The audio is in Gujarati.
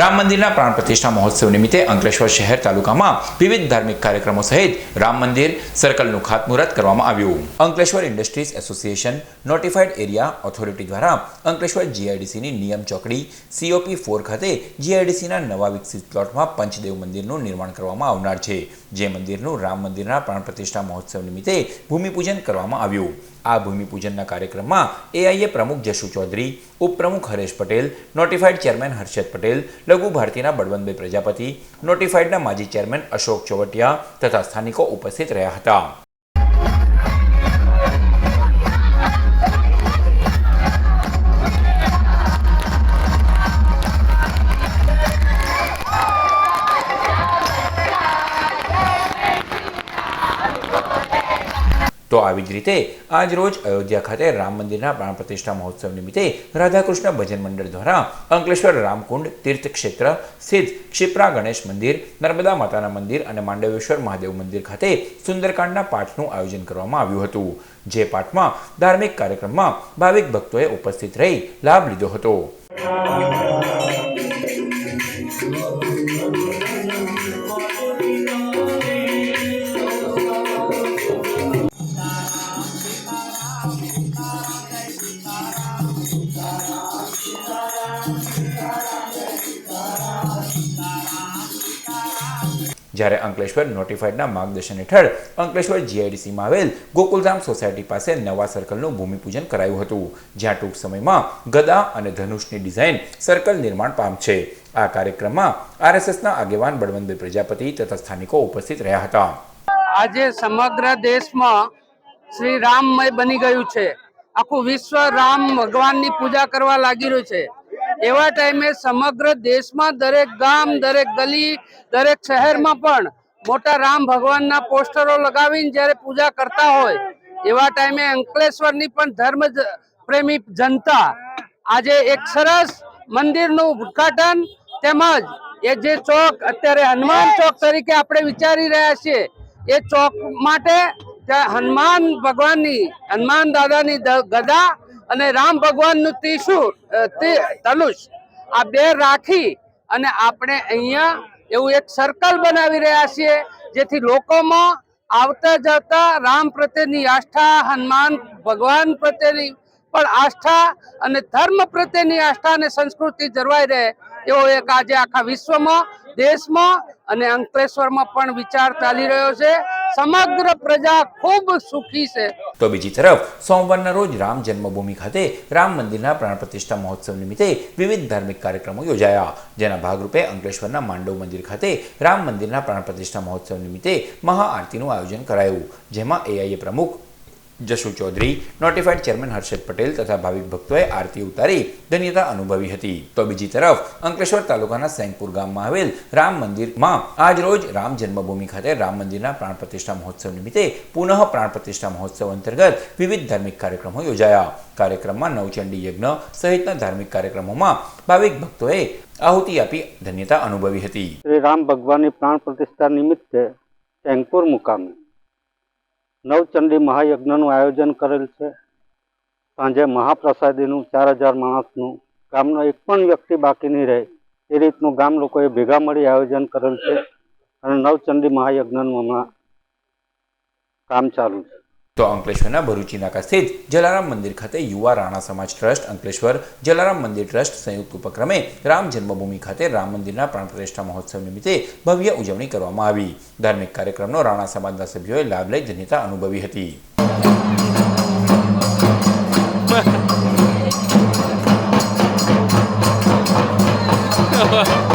રામ મંદિરના પ્રાણ પ્રતિષ્ઠા મહોત્સવ નિમિત્તે અંકલેશ્વર શહેર તાલુકામાં વિવિધ ધાર્મિક કાર્યક્રમો સહિત રામ મંદિર સર્કલનું ખાતમુહૂર્ત કરવામાં આવ્યું. Ankleshwar industries association notified area authority દ્વારા અંકલેશ્વર જીઆઈડીસીની નિયમ ચોકડી સીઓપી ફોર ખાતે જીઆઈડીસીના નવા વિકસિત પ્લોટમાં પંચદેવ મંદિરનું નિર્માણ કરવામાં આવનાર છે. જે મંદિરનું રામ મંદિરના પ્રાણ પ્રતિષ્ઠા મહોત્સવ નિમિત્તે ભૂમિપૂજન કરવામાં આવ્યું. આ ભૂમિપૂજનના કાર્યક્રમમાં એઆઈએ પ્રમુખ જશુ ચૌધરી, ઉપપ્રમુખ હરેશ પટેલ નોટિફાઈડ ચેરમેન હર્ષદ પટેલ, લઘુ ભારતીના બળવંતભાઈ પ્રજાપતિ નોટિફાઈડના માજી ચેરમેન અશોક ચોવટિયા તથા સ્થાનિકો ઉપસ્થિત રહ્યા હતા. તો આવી જ રીતે આજ રોજ અયોધ્યા ખાતે રામ મંદિરના પ્રાણ પ્રતિષ્ઠા મહોત્સવ નિમિત્તે રાધાકૃષ્ણ ભજન મંડળ દ્વારા અંકલેશ્વર રામકુંડ તીર્થક્ષેત્ર સ્થિત ક્ષિપ્રા ગણેશ મંદિર, નર્મદા માતાના મંદિર અને માંડવેશ્વર મહાદેવ મંદિર ખાતે સુંદરકાંડના પાઠનું આયોજન કરવામાં આવ્યું હતું. જે પાઠમાં ધાર્મિક કાર્યક્રમમાં ભાવિક ભક્તોએ ઉપસ્થિત રહી લાભ લીધો હતો. જ્યારે અંકલેશ્વર નોટિફાઈડના માર્ગદર્શન હેઠળ અંકલેશ્વર જીઆઈડીસીમાં આવેલ ગોકુલધામ સોસાયટી પાસે નવા સર્કલનું ભૂમિપૂજન કરાયું હતું, જ્યાં ટૂંક સમયમાં ગદા અને ધનુષની ડિઝાઇન સર્કલ નિર્માણ પામશે આ કાર્યક્રમમાં આરએસએસના આગેવાન બળવંતભાઈ પ્રજાપતિ તથા સ્થાનિકો ઉપસ્થિત રહ્યા હતા. આજે સમગ્ર દેશમાં શ્રી રામમય બની ગયું છે. આખું વિશ્વ રામ ભગવાનની પૂજા કરવા લાગી રહ્યું છે. એવા ટાઈમે સમગ્ર દેશમાં દરેક ગામ, દરેક ગલી, દરેક શહેરમાં પણ મોટા રામ ભગવાનના પોસ્ટરો લગાવીને જ્યારે પૂજા કરતા હોય, એવા ટાઈમે અંકલેશ્વરની પણ ધર્મ પ્રેમી જનતા આજે એક સરસ મંદિરનું ઉદ્ઘાટન તેમજ એ જે ચોક, અત્યારે હનુમાન ચોક તરીકે આપણે વિચારી રહ્યા છીએ, એ ચોક માટે હનુમાન ભગવાનની, હનુમાન દાદાની ગદા અને રામ ભગવાનનું ત્રિશૂળ અ, તે- ધનુષ આ બે રાખી અને આપણે અહીંયા એવું એક સર્કલ બનાવી રહ્યા છીએ જેથી લોકોમાં આવતા જતા રામ પ્રત્યેની આસ્થા હનુમાન ભગવાન પ્રત્યેની પણ આસ્થા અને ધર્મ પ્રત્યેની આસ્થા અને સંસ્કૃતિ જળવાઈ રહે એવો એક આજે આખા વિશ્વમાં, દેશમાં અને અંકલેશ્વરમાં પણ વિચાર ચાલી રહ્યો છે. સમગ્ર પ્રજા ખૂબ સુખી છે. તો બીજી તરફ, સોમવારના રોજ રામ જન્મભૂમિ ખાતે રામ મંદિરના પ્રાણ પ્રતિષ્ઠા મહોત્સવ નિમિત્તે વિવિધ ધાર્મિક કાર્યક્રમો યોજાયા. જેના ભાગરૂપે અંકલેશ્વરના માંડવ મંદિર ખાતે રામ મંદિરના પ્રાણ પ્રતિષ્ઠા મહોત્સવ નિમિત્તે મહાઆરતીનું આયોજન કરાયું. જેમાં એઆઈએ પ્રમુખ જશુ ચૌધરી નોટિફાઈડ ચેરમેન હર્ષદ પટેલ તથા ભાવિક ભક્તોએ આરતી ઉતારી ધન્યતા અનુભવી હતી. તો બીજી તરફ, અંકલેશ્વર તાલુકાના સેંગપુર ગામમાં આવેલ રામ મંદિરમાં આજ રોજ રામ જન્મભૂમિ ખાતે રામ મંદિરના પ્રાણ પ્રતિષ્ઠા મહોત્સવ નિમિત્તે પુનઃ પ્રાણ પ્રતિષ્ઠા મહોત્સવ અંતર્ગત વિવિધ ધાર્મિક કાર્યક્રમો યોજાયા. કાર્યક્રમમાં નવચંડી યજ્ઞ સહિતના ધાર્મિક કાર્યક્રમોમાં ભાવિક ભક્તોએ આહુતિ આપી ધન્યતા અનુભવી હતી. શ્રી રામ ભગવાનની પ્રાણ પ્રતિષ્ઠા નિમિત્તે ટેંગપુર મુકામે નવચંડી મહાયજ્ઞનું આયોજન કરેલ છે. સાંજે મહાપ્રસાદીનું ચાર હજાર માણસનું ગામનો એક પણ વ્યક્તિ બાકી નહીં રહે એ રીતનું ગામ લોકોએ ભેગા મળી આયોજન કરેલ છે અને નવચંડી મહાયજ્ઞનું હમણાં કામ ચાલુ છે. તો અંકલેશ્વરના ભરૂચીના નાકા સ્થિત જલારામ મંદિર ખાતે યુવા રાણા સમાજ ટ્રસ્ટ, અંકલેશ્વર જલારામ મંદિર ટ્રસ્ટ સંયુક્ત ઉપક્રમે રામ જન્મભૂમિ ખાતે રામ મંદિરના પ્રાણ પ્રતિષ્ઠા મહોત્સવ નિમિત્તે ભવ્ય ઉજવણી કરવામાં આવી ધાર્મિક કાર્યક્રમનો રાણા સમાજના સભ્યોએ લાભ લઈ ધન્યતા અનુભવી હતી Ha ha ha.